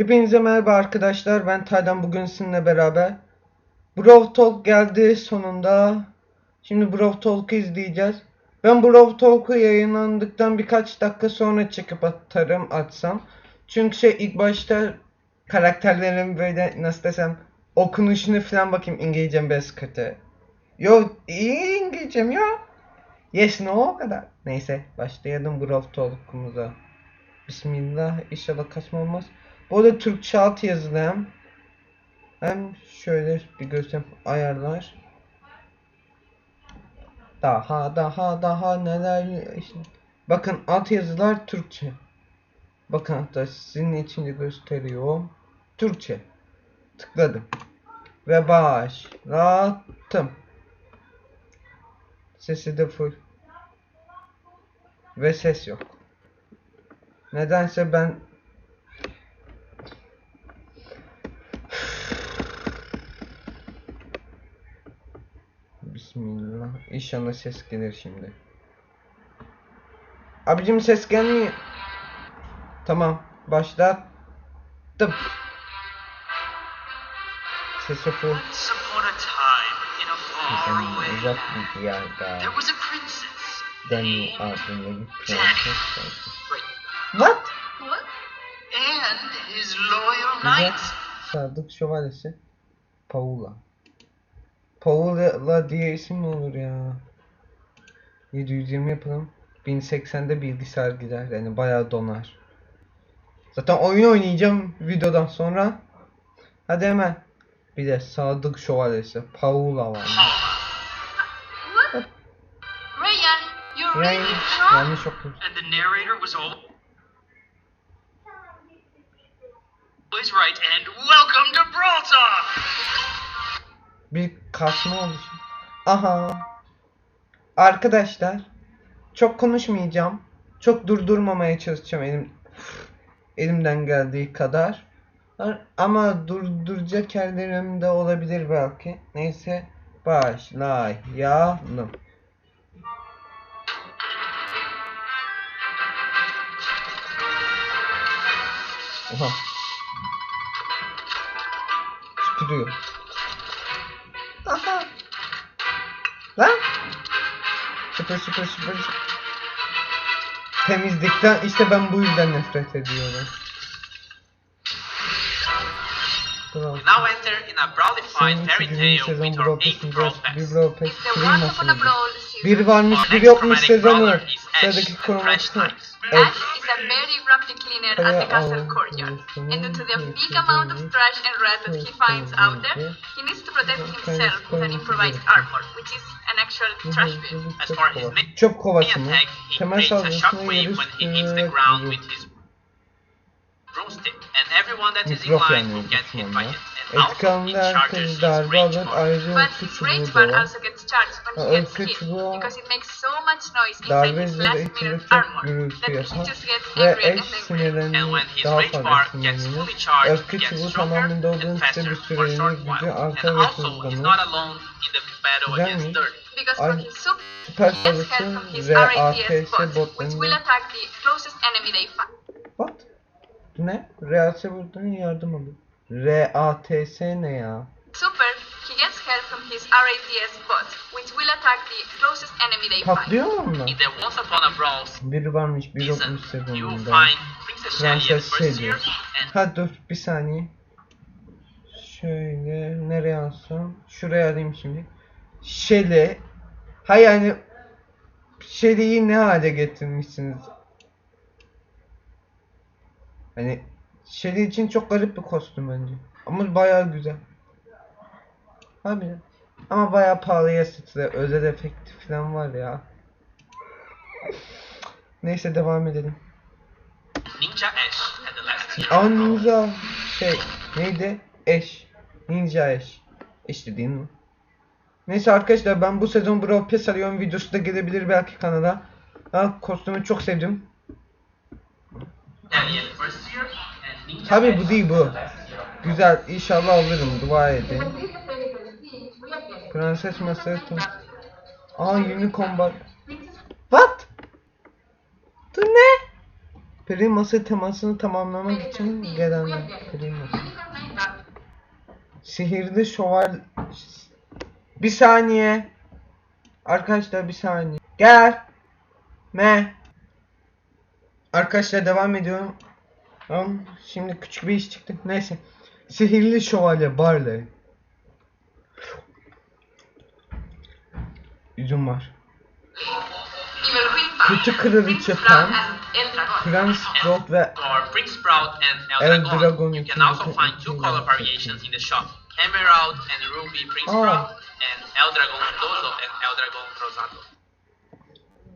Hepinize merhaba arkadaşlar. Ben Taylan bugün sizinle beraber. Brawl Talk geldi sonunda. Şimdi Brawl Talk'u izleyeceğiz. Ben Brawl Talk'u yayınlandıktan birkaç dakika sonra çekip atarım açsam. Çünkü şey ilk başta karakterlerin böyle nasıl desem okunuşunu falan bakayım İngilizcem biraz kötü. Yo iyi İngilizcem ya. Yes no o kadar. Neyse başlayalım Brawl Talk'umuza. Bismillah inşallah kaçma olmaz. Bu arada Türkçe alt yazılı hem. Hem şöyle bir göstereyim ayarlar. Daha daha daha neler işte. Bakın alt yazılar Türkçe. Bakın hatta sizin için de gösteriyor. Türkçe. Tıkladım. Ve başlattım. Sesi de full. Ve ses yok. Nedense ben Bismillah. İnşallah ses gelir şimdi. Abicim ses gelmiyor. Tamam. Başlattım. Sesi full. Uzak bir yerde. there was a princess Dani named adında bir prenses var. Wait, What? What? and his loyal knight. Sadık şövalyesi. Paula. Paula diye isim mi olur ya? 720 yapalım. 1080'de bilgisayar gider. Yani bayağı donar. Zaten oyun oynayacağım videodan sonra. Hadi hemen. Bir de Sadık Şövalyesi. Paula var. Ryan, you yanlış okudum. Was right. And welcome to Brawl Talk! Bir kasma şimdi. Aha. Arkadaşlar. Çok konuşmayacağım. Çok durdurmamaya çalışacağım elim elimden geldiği kadar. Ama durduracak yerlerim de olabilir belki. Neyse başlayalım. Oha. Süpürüyor. Aha. Lan. Süpür süpür. süpür. Temizlikten işte ben bu yüzden nefret ediyorum. Now enter in a Brawlified Senin fairy 8. tale with 8th Pass'in Brawl bir varmış bir yokmuş sezonu. Sıradaki Times. Ash. A very grumpy cleaner at the castle courtyard, and due to the big amount of trash and rat that he finds out there, he needs to protect himself with an improvised armor, which is an actual trash bin. As for his main Çöp kovası mı? attack, he creates a shockwave when he hits the ground with his broomstick, and everyone that is in line will get hit by it. Rage alır. bar. Ayrıca rage çubuğu da var. hit, çubuğu because it makes so much noise inside darbe last içinde çok gürültü yapar. Ve eş sinirlerini daha fazla sinirlenir. gets çubuğu stronger tamamen ise faster bir süreliğine gücü artar ve hızlanır. not alone in the battle Güzel Ay- Süper ve RATS botlarını... attack the closest enemy they find. What? Ne? RATS botlarına yardım alıyor. RATS ne ya? Super, he gets help from his RATS bot, which will attack the closest enemy they find. Patlıyor mu onlar? In the Once Upon a Brawl Biri varmış, bir season, yokmuş Shelly at Prenses first Shelly. Ha dur bir saniye. Şöyle nereye alsam? Şuraya alayım şimdi. Şele. Ha yani Şeli'yi ne hale getirmişsiniz? Hani Şeli için çok garip bir kostüm bence. Ama bayağı güzel. Abi. Ama bayağı pahalıya satılıyor. Özel efekti falan var ya. Neyse devam edelim. Ninja Ash. Aa ninja şey neydi? Eş. Ninja eş. Eş dediğin mi? Neyse arkadaşlar ben bu sezon Brawl Pass alıyorum videosu da gelebilir belki kanala. Ha kostümü çok sevdim. Shelly at Tabi bu değil bu. Güzel inşallah alırım dua edin. Prenses masası. Aa unicorn bak. What? Dur ne? Primas'ı temasını tamamlamak için gelenler. Primas. Sihirli şöval... Bir saniye. Arkadaşlar bir saniye. Gel. Me. Arkadaşlar devam ediyorum. Tamam. Şimdi küçük bir iş çıktı. Neyse. Sihirli şövalye Barley. Üzüm var. Kötü kraliçe Pam, Sprout ve Prince Sprout and El Dragon you can ikinci also kı- find two ikinci color kı- variations in the shop. Emerald and Ruby Prince. Sprout and Eldragon Dozo and Eldragon Rosado.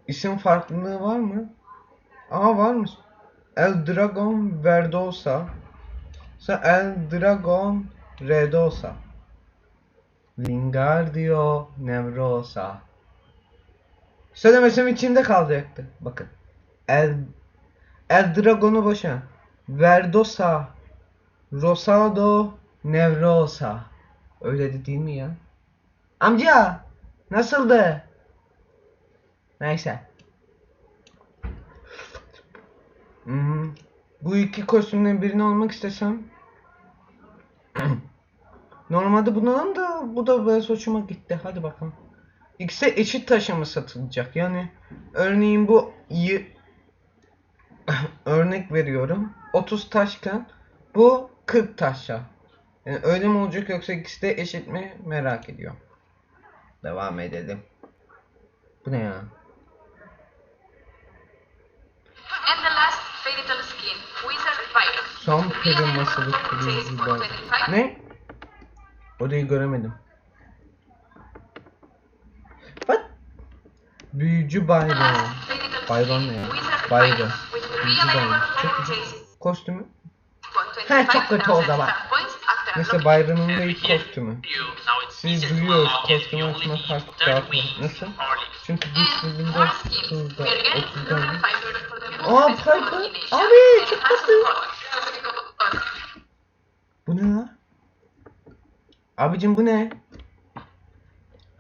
isim farklılığı var mı? Aa varmış. El Dragon Verdosa. Sonra El Dragon Redosa. Lingardio Nevrosa. Söylemesem içimde kalacaktı. Bakın. El El Dragon'u boşa. Verdosa. Rosado Nevrosa. Öyle de değil mi ya? Amca! Nasıldı? Neyse. Hmm. Bu iki kostümden birini almak istesem Normalde bunu alalım da bu da biraz hoşuma gitti. Hadi bakalım. İkisi eşit taşa mı satılacak? Yani örneğin bu y- örnek veriyorum. 30 taşken bu 40 taşa. Yani öyle mi olacak yoksa ikisi de eşit mi merak ediyorum. Devam edelim. Bu ne ya? And the last fairy tale skin, Wizard Peri an masalı. 25 Ne? Orayı göremedim. What? Büyücü Byron skin, ne ya? Be Büyücü for Çok güzel. Kostümü. He, çok kötü oldu 25,000 ama. star points after Mesela Byron'un da ilk kostümü. Siz duyuyoruz kostümü 30 daha wings kolay. Nasıl? Çünkü güçlülüğünde more skins. 30'da We are getting 30'da Lunar Fiber for the Aa, Piper. Abi, çok control. Bu ne lan? Abicim bu ne?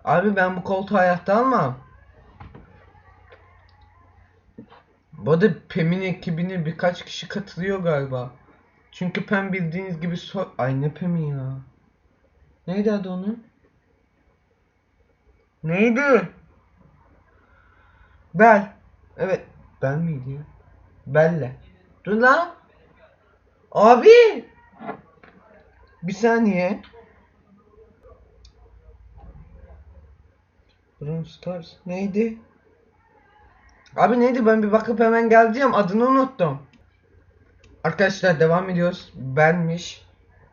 Abi ben bu koltuğu hayatta almam. Bu arada Pem'in ekibine birkaç kişi katılıyor galiba. Çünkü Pem bildiğiniz gibi so... Ay ne Pem'i ya? Neydi adı onun? Neydi? Bel. Evet. Bel miydi ya? Belle. Dur lan. Abi. Bir saniye. Brawl Stars neydi? Abi neydi ben bir bakıp hemen geleceğim adını unuttum. Arkadaşlar devam ediyoruz. Benmiş.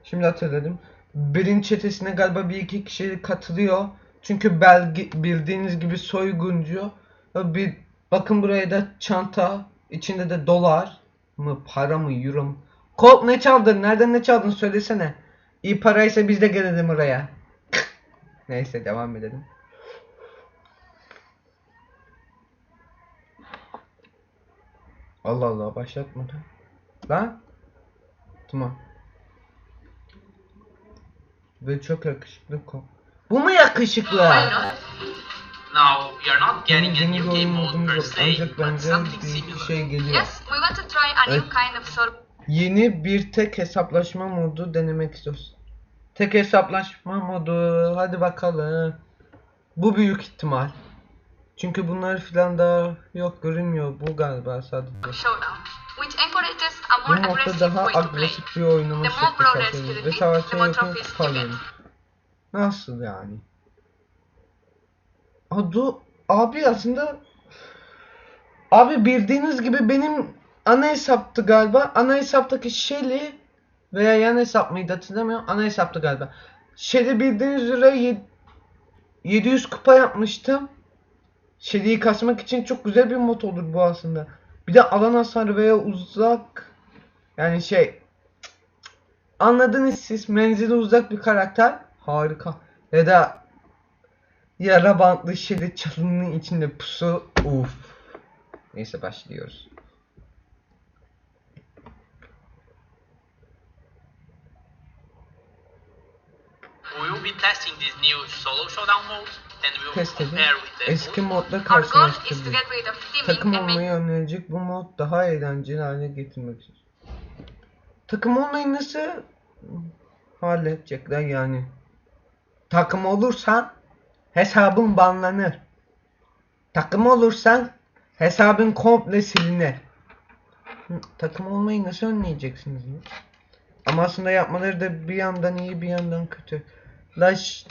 Şimdi hatırladım. Birin çetesine galiba bir iki kişi katılıyor. Çünkü belge, bildiğiniz gibi soyguncu. Bir, bakın buraya da çanta. içinde de dolar mı para mı euro mu? Colt ne çaldın? Nereden ne çaldın? Söylesene. İyi paraysa biz de gelelim oraya. Neyse devam edelim. Allah Allah başlatmadı. Lan. Tamam. Ve çok yakışıklı ko. Bu mu yakışıklı? Why not? Now, you're not getting a Yeni new bir game oyun mode modumuz per yok. se, Ancak but bence something bir iki similar. şey geliyor. Yes, we want to try a new Evet. kind of sort Yeni bir tek hesaplaşma modu denemek istiyoruz. Tek hesaplaşma modu. Hadi bakalım. Bu büyük ihtimal. Çünkü bunlar filan da yok görünmüyor. Bu galiba sadece. Bu modda daha agresif bir oynama şekli you Ve savaşa yakın kalıyoruz. Nasıl yani? Adı abi aslında abi bildiğiniz gibi benim ana hesaptı galiba. Ana hesaptaki Shelly veya yan hesap mıydı hatırlamıyorum. Ana hesaptı galiba. Shelly bildiğiniz üzere yed- 700 kupa yapmıştım. Shelly'yi kasmak için çok güzel bir mod olur bu aslında. Bir de alan hasarı veya uzak yani şey anladınız siz menzili uzak bir karakter harika. Ya da yara bantlı şerit çalının içinde pusu uf. Neyse başlıyoruz. We will be testing this new solo showdown mode then we will test edin. compare with the Eski modla Our goal is to karşılaştırın. get rid of teaming Takım and make olmayı önerilecek bu mod daha eğlenceli hale getirmek için. Takım olmayı nasıl halledecekler yani? Takım olursan hesabın banlanır. Takım olursan hesabın komple silinir. Hı, Takım olmayı nasıl önleyeceksiniz ya? Ama aslında yapmaları da bir yandan iyi bir yandan kötü. La ş-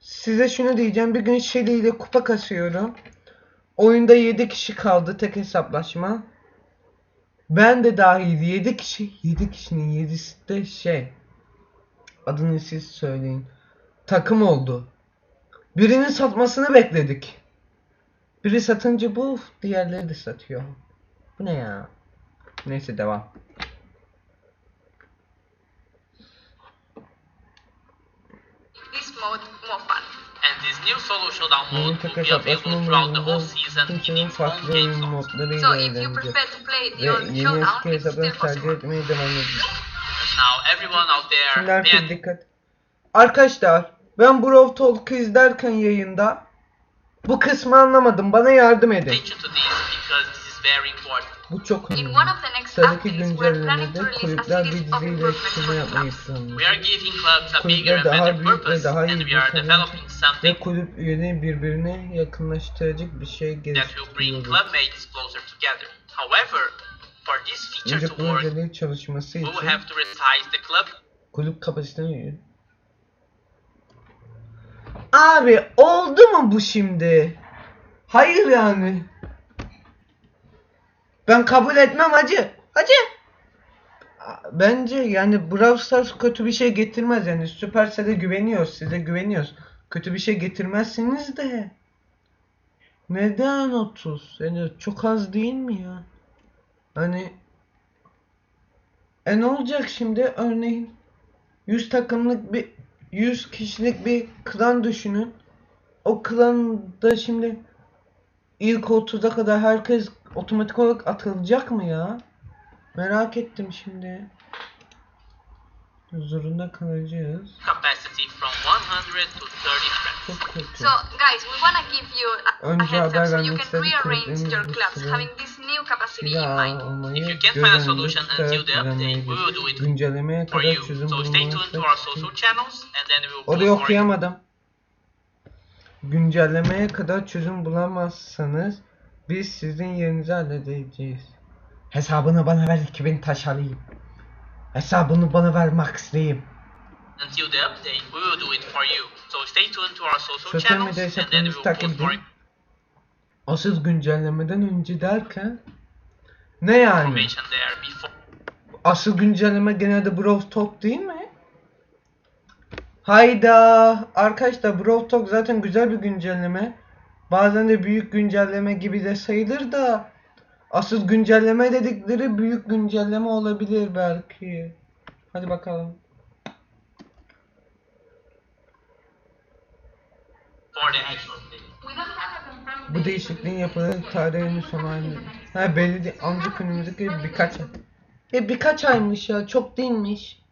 size şunu diyeceğim. Bir gün Shelly ile kupa kasıyorum. Oyunda 7 kişi kaldı tek hesaplaşma. Ben de dahil 7 kişi. 7 kişinin 7'si de şey. Adını siz söyleyin. Takım oldu. Birinin satmasını bekledik. Biri satınca bu diğerleri de satıyor. Bu ne ya? Neyse devam. this mode more fun. And this new solo showdown Yeni mode will be available throughout the whole season in its own game modlarıyla So if you prefer to play the old showdown, it's still possible. Now everyone out there, Şimdi herkes dikkat. Arkadaşlar ben Brawl Talk'ı izlerken yayında bu kısmı anlamadım. Bana yardım edin. Bu çok In önemli. one of the next Sıradaki updates, we're planning to güncellemede kulüpler bir of diziyle improvements iletişim for yapmayı planlıyor. We are giving clubs a bigger Kulüpler and daha büyük ve purpose daha iyi something ve kulüp üyeleri birbirine yakınlaştıracak bir şey geliştiriyoruz. clubmates closer together. However, for this feature Önce to work, projeleri çalışması için have to resize the club kulüp kapasitesini Abi oldu mu bu şimdi? Hayır yani. Ben kabul etmem hacı. Hacı. Bence yani Brawl Stars kötü bir şey getirmez yani Supercell'e güveniyoruz size güveniyoruz. Kötü bir şey getirmezsiniz de. Neden 30? Yani çok az değil mi ya? Hani e ne olacak şimdi örneğin 100 takımlık bir 100 kişilik bir klan düşünün. O klanda şimdi ilk 30'a kadar herkes otomatik olarak atılacak mı ya? Merak ettim şimdi. Zorunda kalacağız. capacity from 100 to 30 friends. Çok kötü. So, guys, we want to give you a, heads up so you can rearrange your clubs having this new capacity in mind. olmayı If you can't find a solution until the update, we will do it Güncellemeye for kadar you. çözüm So stay tuned to our social channels and then we will Orayı post more okuyamadım. Güncellemeye kadar çözüm bulamazsanız biz sizin yerinizi halledeceğiz. Hesabını bana ver 2000 taş alayım. Hesabını bana ver maxlayayım. until the update, we will do it for you. So stay tuned to our social Sosyal channels medya and then we hesaplarımızı will post more edin. Asıl güncellemeden önce derken ne yani? information there before. Asıl güncelleme genelde Brawl Talk değil mi? Hayda! Arkadaşlar Brawl Talk zaten güzel bir güncelleme. Bazen de büyük güncelleme gibi de sayılır da asıl güncelleme dedikleri büyük güncelleme olabilir belki. Hadi bakalım. Bu değişikliğin yapılan tarihinin sonu aynı. Ha belli değil. Ancak önümüzdeki birkaç ay. E birkaç aymış ya. Çok değilmiş.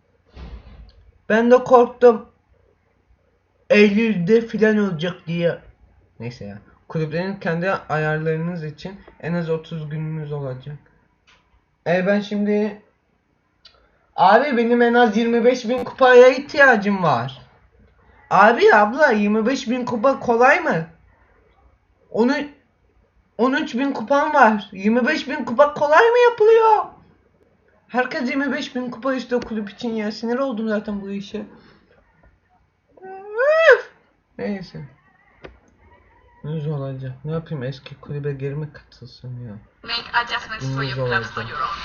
Ben de korktum. Eylül'de filan olacak diye. Neyse ya. Kulüplerin kendi ayarlarınız için en az 30 gününüz olacak. E ben şimdi... Abi benim en az 25 bin kupaya ihtiyacım var. Abi abla 25 bin kupa kolay mı? Onu 13 bin kupam var. 25 bin kupa kolay mı yapılıyor? Herkes 25 bin kupa istiyor kulüp için ya. Sinir oldum zaten bu işe. Neyse. Ne olacak? Ne yapayım eski kulübe geri mi katılsın ya? make adjustments for your clubs on your own.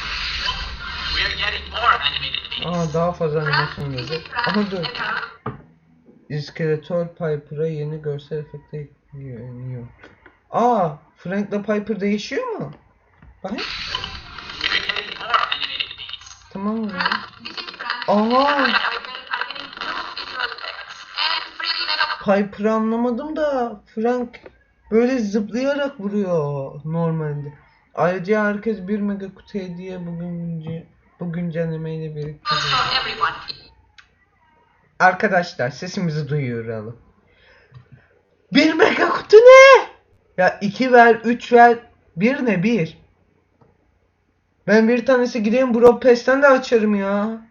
We are getting more animated videos. Aa daha fazla Frank, animasyon. Frank. Aha dur. İskeletor Piper'a yeni görsel efekte ekleniyor. Aa Frank'la Piper değişiyor mu? Videos. Tamam mı? Frank, Frank. Aha. and Piper are getting new visual effects and Piper'ı anlamadım da Frank böyle zıplayarak vuruyor normalde. Ayrıca herkes bir mega kutu hediye bugün bu güncellemeyle birlikte. Arkadaşlar sesimizi duyuralım. Bir mega kutu ne? Ya iki ver, üç ver. Bir ne bir? Ben bir tanesi gideyim Bro Pass'ten de açarım ya.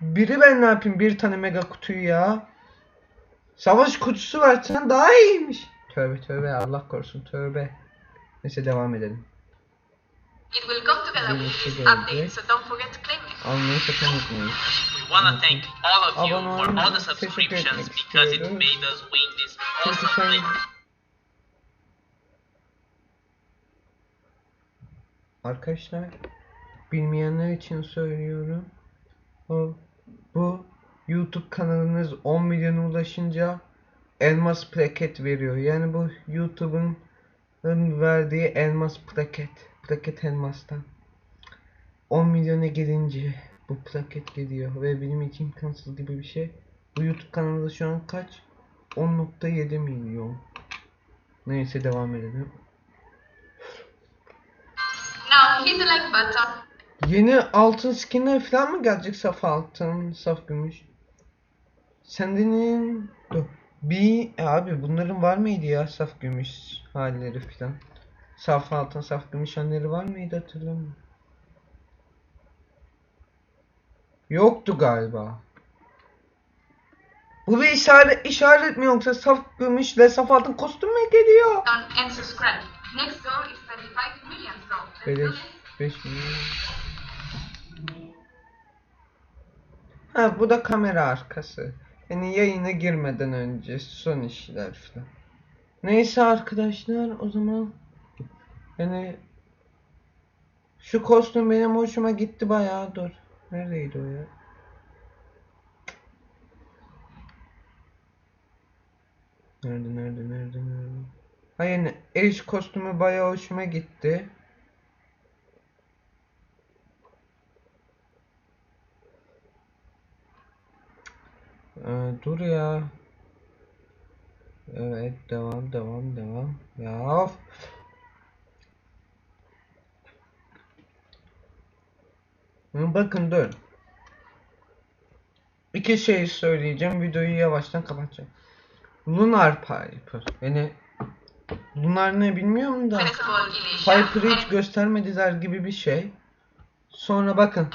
Biri ben ne yapayım bir tane mega kutuyu ya. Savaş kutusu versen daha iyiymiş. Tövbe tövbe Allah korusun tövbe. Neyse devam edelim. It will come together with this update, so don't forget to claim it. Almayı sakın unutmayın. We want to thank all of you Abone for all the subscriptions because it made us win this Çünkü awesome sen thing. Arkadaşlar bilmeyenler için söylüyorum. O bu YouTube kanalınız 10 milyona ulaşınca elmas plaket veriyor. Yani bu YouTube'un verdiği elmas plaket. Plaket elmastan. 10 milyona gelince bu plaket geliyor ve benim için imkansız gibi bir şey. Bu YouTube kanalı şu an kaç? 10.7 milyon. Neyse devam edelim. Now hit the like button. Yeni altın skinler falan mı gelecek? Saf altın, saf gümüş. Sendinin bir e abi bunların var mıydı ya saf gümüş halleri falan? Saf altın, saf gümüş halleri var mıydı hatırlamıyorum. Yoktu galiba. Bu bir işaret, işaret mi yoksa saf gümüşle saf altın kostüm mü geliyor? Next goal is 25 million, so let's do Beleş this. 5 milyon. Ha bu da kamera arkası. Yani yayına girmeden önce son işler falan. Neyse arkadaşlar o zaman yani şu kostüm benim hoşuma gitti bayağı dur. Neredeydi o ya? Nerede nerede nerede nerede? Ha yani Eriş kostümü bayağı hoşuma gitti. Ee, dur ya. Evet devam devam devam. Ya Bakın dur. İki şey söyleyeceğim. Videoyu yavaştan kapatacağım. Lunar Piper. Yani Lunar ne bilmiyorum da. Piper'ı hiç göstermediler gibi bir şey. Sonra bakın.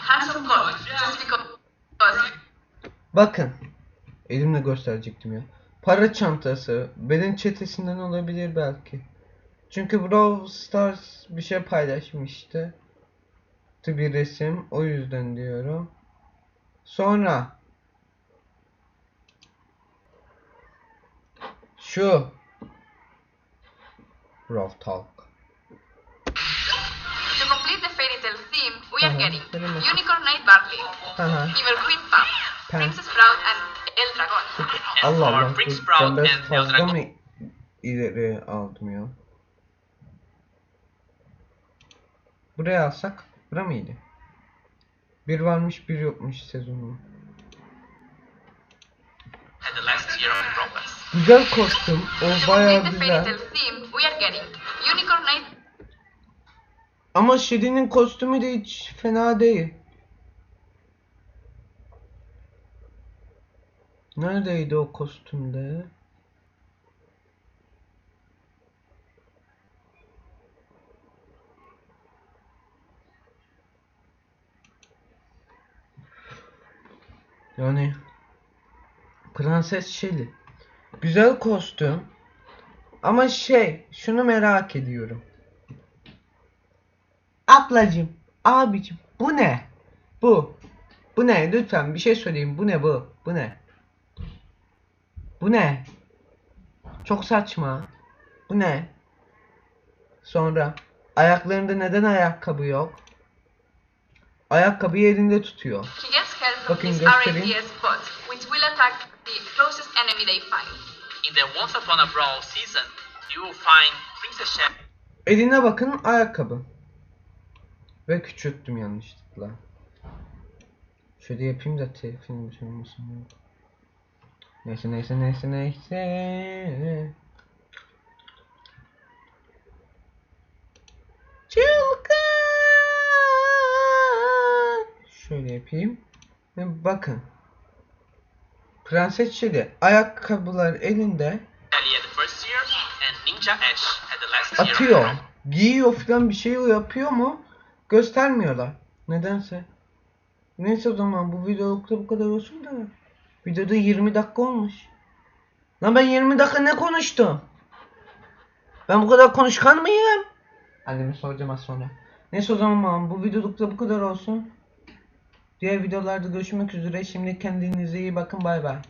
Bakın. Elimle gösterecektim ya. Para çantası. Benim çetesinden olabilir belki. Çünkü Brawl Stars bir şey paylaşmıştı. Bir resim. O yüzden diyorum. Sonra. Şu. Brawl Talk. To complete the fairy tale theme, we are getting. Unicorn Knight Barley. Evergreen Pam. Princess Sprout, and El Dragon. Allah Allah. Prince Sprout Ben and fazla Eldragon. mı ileri aldım ya? Buraya alsak. Bura mıydı? Bir varmış bir yokmuş sezonu. Güzel kostüm. O bayağı güzel. Ama Sheddy'nin kostümü de hiç fena değil. Neredeydi o kostümde? Yani Prenses Shelly. Güzel kostüm. Ama şey, şunu merak ediyorum. Ablacım, abicim, bu ne? Bu. Bu ne? Lütfen bir şey söyleyeyim. Bu ne bu? Bu ne? Bu ne? Çok saçma. Bu ne? Sonra ayaklarında neden ayakkabı yok? Ayakkabıyı elinde tutuyor. Bakın göstereyim. RATS bot, which will attack the closest enemy they find. In the Once Upon a Brawl season, you will find Princess Shep Eline bakın ayakkabı. Ve küçülttüm yanlışlıkla. Şöyle yapayım da telefon şey olmasın. Neyse neyse neyse neyse. Çılgın. Şöyle yapayım. Bakın. Prenses Şeli ayakkabılar elinde. Atıyor. Giyiyor falan bir şey yapıyor mu? Göstermiyorlar. Nedense. Neyse o zaman bu videolukta bu kadar olsun da. Videoda 20 dakika olmuş. Lan ben 20 dakika ne konuştum? Ben bu kadar konuşkan mıyım? Anneme soracağım az sonra. Neyse o zaman bu videolukta bu kadar olsun. Diğer videolarda görüşmek üzere. Şimdi kendinize iyi bakın. Bay bay.